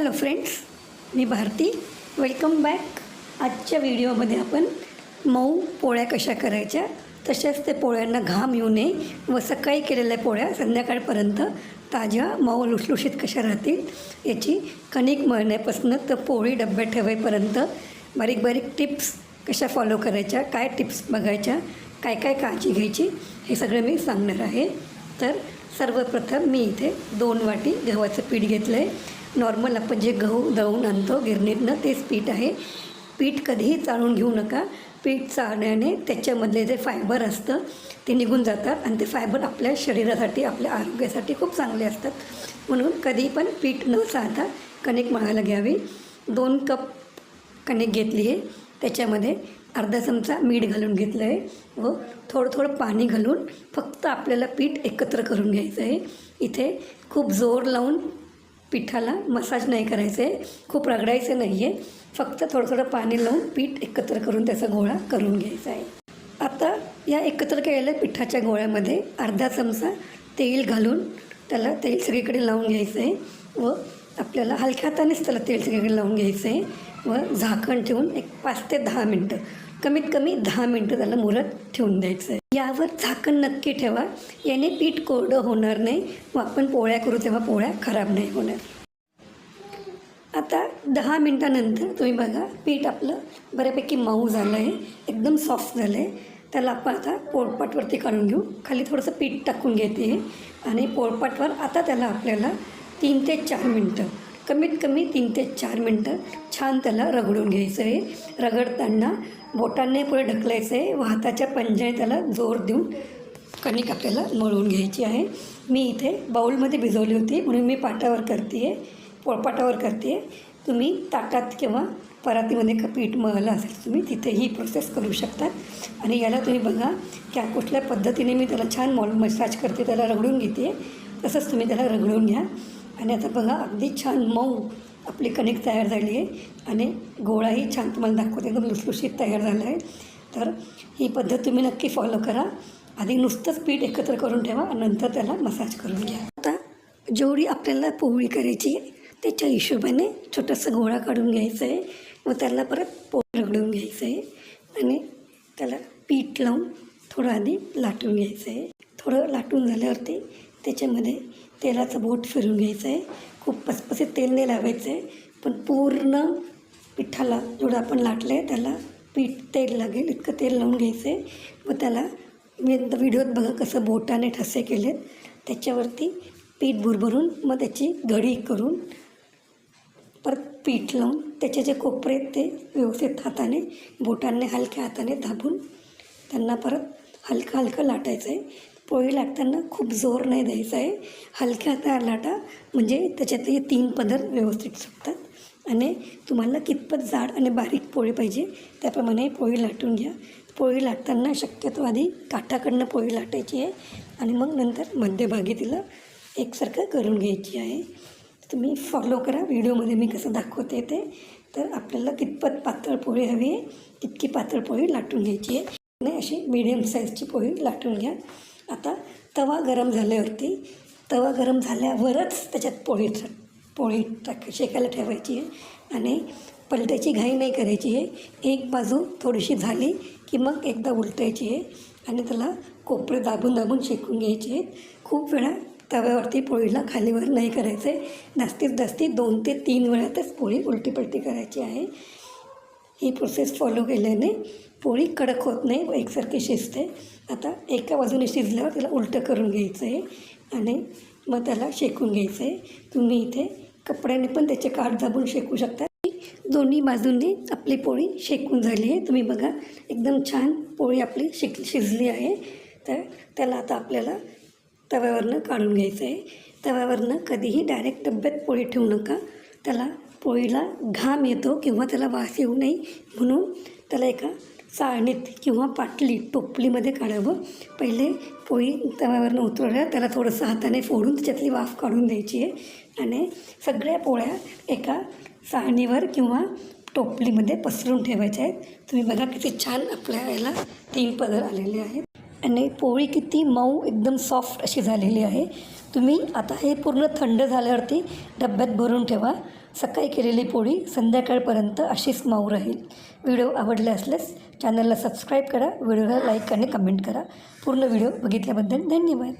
Hello friends मी Bharti. Welcome back आजच्या व्हिडिओमध्ये आपण मऊ पोळ्या कशा करायच्या तशाच ते पोळ्यांना घाम येऊ नये व सकाळी केलेल्या पोळ्या संध्याकाळपर्यंत ताज्या मऊ लुसलुशीत कशा राहतील याची कणिक मळण्यापासून तर पोळी डब्यात ठेवायपर्यंत बारीक बारीक टिप्स कशा फॉलो करायच्या काय टिप्स बघायच्या काय काय काळजी घ्यायची हे सगळं मी सांगणार आहे. तर सर्वप्रथम मी इथे दोन वाटी गव्हाचं पीठ घेतलं आहे नॉर्मल आपण जे गहू दळून आणतो गिरणीतनं तेच पीठ आहे. पीठ कधीही चाळून घेऊ नका. पीठ चाळण्याने त्याच्यामधले जे फायबर असतं ते निघून जातात आणि ते फायबर आपल्या शरीरासाठी आपल्या आरोग्यासाठी खूप चांगले असतात. म्हणून कधी पण पीठ न चाळता कणिक मळायला घ्यावी. दोन कप कणिक घेतली आहे. त्याच्यामध्ये अर्धा चमचा मीठ घालून घेतलं आहे व थोडं थोडं पाणी घालून फक्त आपल्याला पीठ एकत्र करून घ्यायचं आहे. इथे खूप जोर लावून पिठाला मसाज नाही करायचं. आहे खूप रगडायचं नाही आहे फक्त थोडं थोडं पाणी लावून पीठ एकत्र करून त्याचा गोळा करून घ्यायचा आहे. आता या एकत्र केलेल्या पिठाच्या गोळ्यामध्ये अर्धा चमचा तेल घालून त्याला तेल सगळीकडे लावून घ्यायचं आहे व आपल्याला हलक्या हातानेच त्याला तेल सगळीकडे लावून घ्यायचं आहे व झाकण ठेवून एक पाच ते दहा मिनटं कमीत कमी दहा मिनटं त्याला मुरत ठेवून द्यायचं आहे यावर झाकण नक्की ठेवा. याने पीठ कोरडं होणार नाही. व आपण पोळ्या करू तेव्हा पोळ्या खराब नाही होणार. आता दहा मिनटानंतर तुम्ही बघा पीठ आपलं बऱ्यापैकी मऊ झालं आहे एकदम सॉफ्ट झालं आहे त्याला आपण आता पोळपाटवरती काढून घेऊ. खाली थोडंसं पीठ टाकून घेते. आणि पोळपाटवर आता त्याला आपल्याला तीन ते चार मिनटं कमीत कमी तीन ते चार मिनटं छान त्याला रगडून घ्यायचं आहे. रगडताना बोटांनी पुढे ढकलायचं आहे. व हाताच्या पंजाने त्याला जोर देऊन कणिक आपल्याला मळून घ्यायची आहे. मी इथे बाऊलमध्ये भिजवली होती. म्हणून मी पाटावर करते आहे पोळपाटावर करते आहे तुम्ही ताटात किंवा परातीमध्ये का पीठ मळलं असेल तुम्ही तिथे ही प्रोसेस करू शकतात आणि याला तुम्ही बघा त्या कुठल्या पद्धतीने मी त्याला छान मॉल मसाज करते त्याला रगडून घेते तसंच तुम्ही त्याला रगडून घ्या. आणि आता बघा अगदी छान मऊ आपली कणिक तयार झाली आहे आणि गोळाही छान तुम्हाला दाखवते. एकदम लुसलुशीत तयार झाला आहे. तर ही पद्धत तुम्ही नक्की फॉलो करा. आधी नुसतंच पीठ एकत्र करून ठेवा आणि नंतर त्याला मसाज करून घ्या. आता जेवढी आपल्याला पोळी करायची आहे त्याच्या हिशोबाने छोटासा गोळा काढून घ्यायचा आहे. व त्याला परत पोळ रगडून घ्यायचं आहे आणि त्याला पीठ लावून थोडं आधी लाटून घ्यायचं आहे. थोडं लाटून झाल्यावरती त्याच्यामध्ये तेलाचं बोट फिरून घ्यायचं आहे खूप पसपसीत तेल नाही लावायचं आहे पण पूर्ण पिठाला जेवढं आपण लाटलं आहे त्याला पीठ तेल लागेल इतकं तेल लावून घ्यायचं आहे व त्याला मी व्हिडिओत बघा कसं बोटाने ठसे केलेत. त्याच्यावरती पीठ भुरभरून मग त्याची घडी करून परत पीठ लावून त्याचे जे कोपरे आहेत ते व्यवस्थित हाताने बोटांनी हलक्या हाताने दाबून त्यांना परत हलकं हलकं लाटायचं आहे पोळी लाटताना खूप जोर नाही द्यायचा आहे. हलक्या हाताने लाटा म्हणजे त्याच्यातले तीन पदर व्यवस्थित सुटतात आणि तुम्हाला कितपत जाड आणि बारीक पोळी पाहिजे त्याप्रमाणे पोळी लाटून घ्या. पोळी लाटताना शक्यतो आधी काठाकडनं पोळी लाटायची आहे. आणि मग नंतर मध्यभागी तिला एकसारखं करून घ्यायची आहे. तुम्ही फॉलो करा. व्हिडिओमध्ये मी कसं दाखवते ते. तर आपल्याला कितपत पातळ पोळी हवी आहे तितकी पातळ पोळी लाटून घ्यायची आहे. आणि अशी मिडियम साईजची पोळी लाटून घ्या. आता तवा गरम झाल्यावरती तवा गरम झाल्यावरच त्याच्यात पोळी पोळी टाक शेकायला ठेवायची आहे आणि पलटायची घाई नाही करायची आहे. एक बाजू थोडीशी झाली की मग एकदा उलटायची आहे आणि त्याला कोपरे दाबून दाबून शेकून घ्यायचे आहेत. खूप वेळा तव्यावरती पोळीला खालीवर नाही करायचं आहे. जास्तीत जास्ती दोन ते तीन वेळातच पोळी उलटी पलटी करायची आहे. ही प्रोसेस फॉलो केल्याने पोळी कडक होत नाही व एकसारखी शिजते. आता एका बाजूने शिजल्यावर त्याला उलटं करून घ्यायचं आहे आणि मग त्याला शेकून घ्यायचं आहे तुम्ही इथे कपड्याने पण त्याचे काठ दाबून शेकू शकता. दोन्ही बाजूंनी आपली पोळी शेकून झाली आहे. तुम्ही बघा एकदम छान पोळी आपली शिक शिजली आहे. तर त्याला आता आपल्याला तव्यावरनं काढून घ्यायचं आहे तव्यावरनं कधीही डायरेक्ट डब्यात पोळी ठेवू नका. त्याला पोळीला घाम येतो किंवा त्याला वास येऊ नये म्हणून त्याला एका चाळणीत किंवा पाटली टोपलीमध्ये काढावं. पहिले पोळी तव्यावरनं उतरवल्या त्याला थोडंसं हाताने फोडून त्याच्यातली वाफ काढून द्यायची आहे आणि सगळ्या पोळ्या एका चाळणीवर किंवा टोपलीमध्ये पसरून ठेवायच्या आहेत. तुम्ही बघा किती छान आपल्या याला तीन पदर आलेले आहेत. आणि पोळी किती मऊ एकदम सॉफ्ट अशी झालेली आहे. तुम्ही आता हे पूर्ण थंड झाल्यावरती डब्यात भरून ठेवा. सकाळी केलेली पोळी संध्याकाळपर्यंत अशीच मऊ राहील. व्हिडिओ आवडले असल्यास चॅनलला सबस्क्राईब करा व्हिडिओला लाईक आणि कमेंट करा. पूर्ण व्हिडिओ बघितल्याबद्दल धन्यवाद.